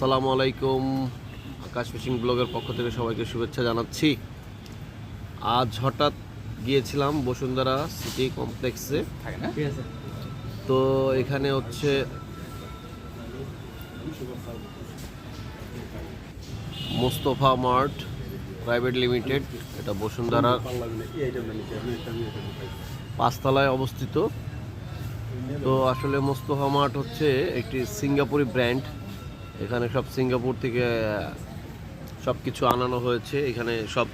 আসসালামু আলাইকুম। আকাশ ফিশিং ব্লগের পক্ষ থেকে সবাইকে শুভেচ্ছা জানাচ্ছি। আজ হঠাৎ গিয়েছিলাম বসুন্ধরা সিটি কমপ্লেক্সে। তো এখানে হচ্ছে মোস্তফা মার্ট প্রাইভেট লিমিটেড এটা বসুন্ধরা পাঁচতলায় অবস্থিত। তো আসলে মোস্তফা মার্ট হচ্ছে একটি সিঙ্গাপুরি ব্র্যান্ড। এখানে সব সিঙ্গাপুর থেকে সব কিছু আনানো হয়েছে। এখানে সব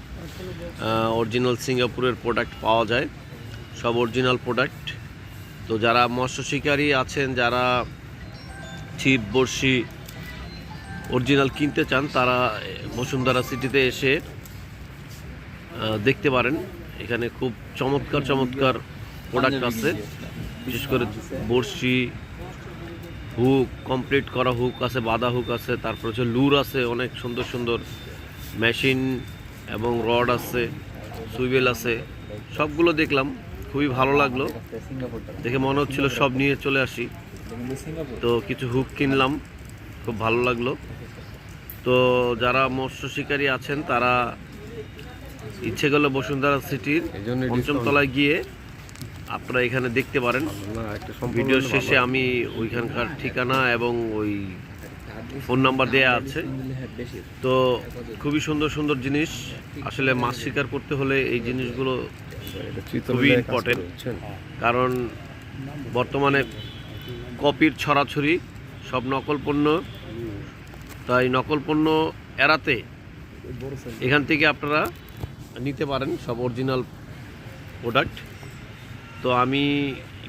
অরিজিনাল সিঙ্গাপুরের প্রোডাক্ট পাওয়া যায়। সব অরিজিনাল প্রোডাক্ট তো যারা মৎস্য শিকারী আছেন, যারা ছিপ, বড়শি অরিজিনাল কিনতে চান, তারা বসুন্ধরা সিটিতে এসে দেখতে পারেন। এখানে খুব চমৎকার চমৎকার প্রোডাক্ট আছে। বিশেষ করে বড়শি হুক কমপ্লিট করা হুক আছে বাঁধা হুক আছে তারপর হচ্ছে লুর আছে অনেক সুন্দর সুন্দর মেশিন এবং রড আছে সুইবেল আছে সবগুলো দেখলাম খুবই ভালো লাগল। দেখে মনে হচ্ছিল সব নিয়ে চলে আসি। তো কিছু হুক কিনলাম খুব ভালো লাগল। তো যারা মৎস্য শিকারী আছেন তারা ইচ্ছে করলে বসুন্ধরা সিটির পঞ্চম তলায় গিয়ে আপনারা এখানে দেখতে পারেন। ভিডিও শেষে আমি ওইখানকার ঠিকানা এবং ওই ফোন নাম্বার দেয়া আছে। তো খুবই সুন্দর সুন্দর জিনিস। আসলে মাছ শিকার করতে হলে এই জিনিসগুলো খুবই ইম্পর্টেন্ট কারণ বর্তমানে কপির ছড়াছড়ি সব নকল পণ্য। তাই নকল পণ্য এড়াতে এখান থেকে আপনারা নিতে পারেন সব অরিজিনাল প্রোডাক্ট তো আমি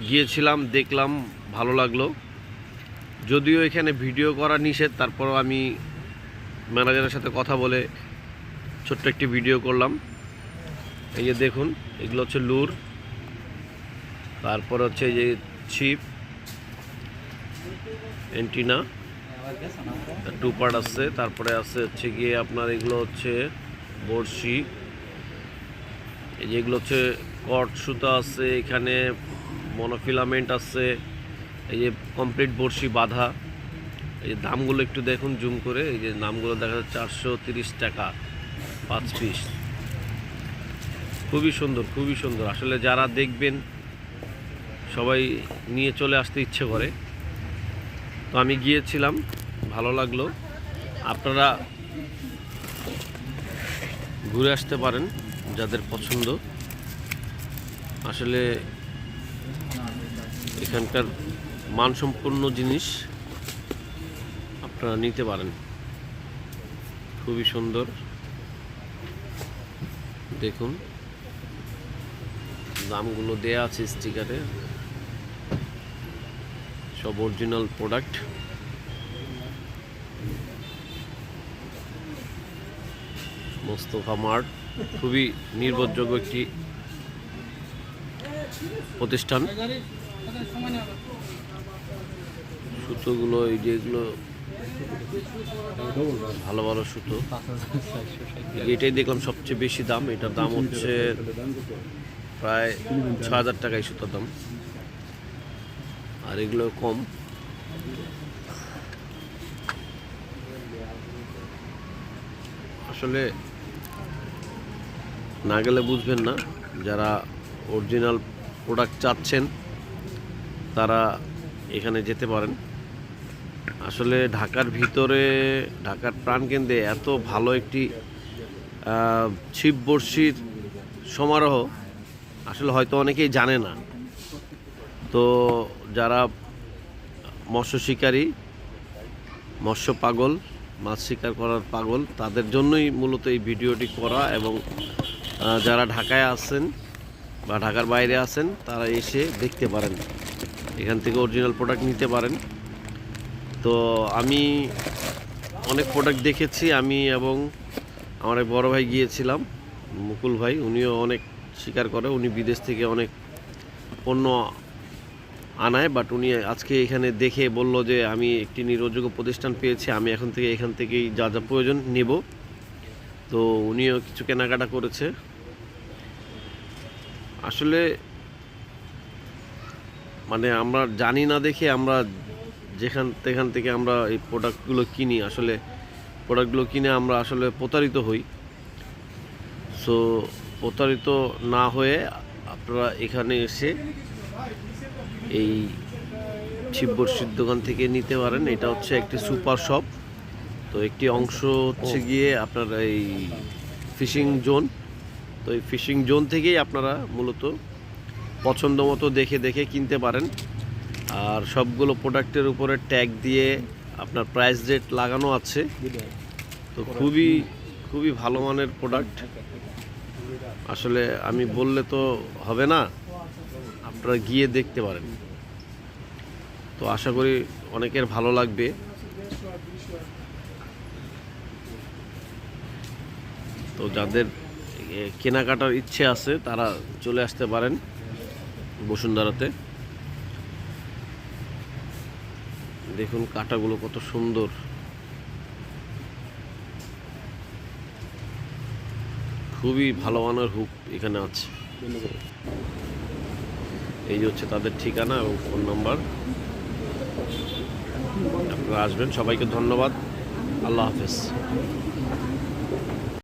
গিয়েছিলাম, দেখলাম, ভালো লাগল। যদিও এখানে ভিডিও করা নিষেধ, তারপরও আমি ম্যানেজারের সাথে কথা বলে ছোট্ট একটি ভিডিও করলাম। এই যে দেখুন, এগুলো হচ্ছে লুর, তারপর হচ্ছে যে ছিপ এন্টিনা টু পার্ট আছে তারপরে আছে হচ্ছে গিয়ে আপনার এগুলো হচ্ছে বড়শি। এই যেগুলো হচ্ছে কট সুতা আছে, এখানে মনোফিলামেন্ট আছে, এই যে কমপ্লিট বড়শি বাঁধা। এই দামগুলো একটু দেখুন জুম করে। এই যে দামগুলো দেখা যাচ্ছে চারশো টাকা পাঁচ পিস খুবই সুন্দর খুবই সুন্দর। আসলে যারা দেখবেন, সবাই নিয়ে চলে আসতে ইচ্ছে করে। তো আমি গিয়েছিলাম, ভালো লাগল। আপনারা ঘুরে আসতে পারেন। যাদের পছন্দ। আসলে এখানকার মানসম্পন্ন জিনিস আপনারা নিতে পারেন। খুবই সুন্দর। দেখুন। দামগুলো দেয়া আছে স্টিকারে। সব অরিজিনাল প্রোডাক্ট। মোস্তফা মার্ট। খুবই নির্ভরযোগ্য একটি প্রতিষ্ঠান। সুতোগুলো, এই যেগুলো ভালো ভালো সুতো। এটাই দেখলাম সবচেয়ে বেশি দাম। এটার দাম হচ্ছে প্রায় ছ হাজার টাকা এই সুতোর দাম। আর এগুলো কম। আসলে না গেলে বুঝবেন না, যারা অরিজিনাল প্রোডাক্ট চাচ্ছেন, তারা এখানে যেতে পারেন। আসলে ঢাকার ভিতরে, ঢাকার প্রাণকেন্দ্রে এত ভালো একটি ছিপ বড়শির সমারোহ, আসলে হয়তো অনেকেই জানে না। তো যারা মৎস্য শিকারী, মৎস্য পাগল, মাছ শিকার করার পাগল, তাদের জন্যই মূলত এই ভিডিওটি করা এবং যারা ঢাকায় আছেন বা ঢাকার বাইরে আছেন, তারা এসে দেখতে পারেন। এখান থেকে অরিজিনাল প্রোডাক্ট নিতে পারেন। তো আমি অনেক প্রোডাক্ট দেখেছি। আমি এবং আমার এক বড় ভাই গিয়েছিলাম, মুকুল ভাই। উনিও অনেক স্বীকার করে। উনি বিদেশ থেকে অনেক পণ্য আনায় বাট উনি আজকে এখানে দেখে বলল যে, আমি একটি নির্ভরযোগ্য প্রতিষ্ঠান পেয়েছি। আমি এখন থেকে এখান থেকেই যা যা প্রয়োজন নেব। তো উনিও কিছু কেনাকাটা করেছে। আসলে মানে আমরা জানি না দেখে আমরা যেখান তেখান থেকে আমরা এই প্রোডাক্টগুলো কিনি, আসলে প্রোডাক্টগুলো কিনে আমরা আসলে প্রতারিত হই। সো প্রতারিত না হয়ে আপনারা এখানে এসে এই শিববর্ষির দোকান থেকে নিতে পারেন। এটা হচ্ছে একটি সুপার শপ তো একটি অংশ হচ্ছে গিয়ে আপনার এই ফিশিং জোন। তো এই ফিশিং জোন থেকেই আপনারা মূলত পছন্দ মতো দেখে দেখে কিনতে পারেন। আর সবগুলো প্রোডাক্টের উপরে ট্যাগ দিয়ে আপনার প্রাইস রেট লাগানো আছে। তো খুবই খুবই ভালো মানের প্রোডাক্ট। আসলে আমি বললে তো হবে না আপনারা গিয়ে দেখতে পারেন। তো আশা করি অনেকের ভালো লাগবে। তো যাদের কেনাকাটার ইচ্ছে আছে, তারা চলে আসতে পারেন বসুন্ধরাতে। দেখুন কাটাগুলো কত সুন্দর। খুবই ভালো মানের হুক এখানে আছে। এই হচ্ছে তাদের ঠিকানা এবং ফোন নাম্বার। আপনারা আসবেন, সবাইকে ধন্যবাদ। আল্লাহ হাফেজ।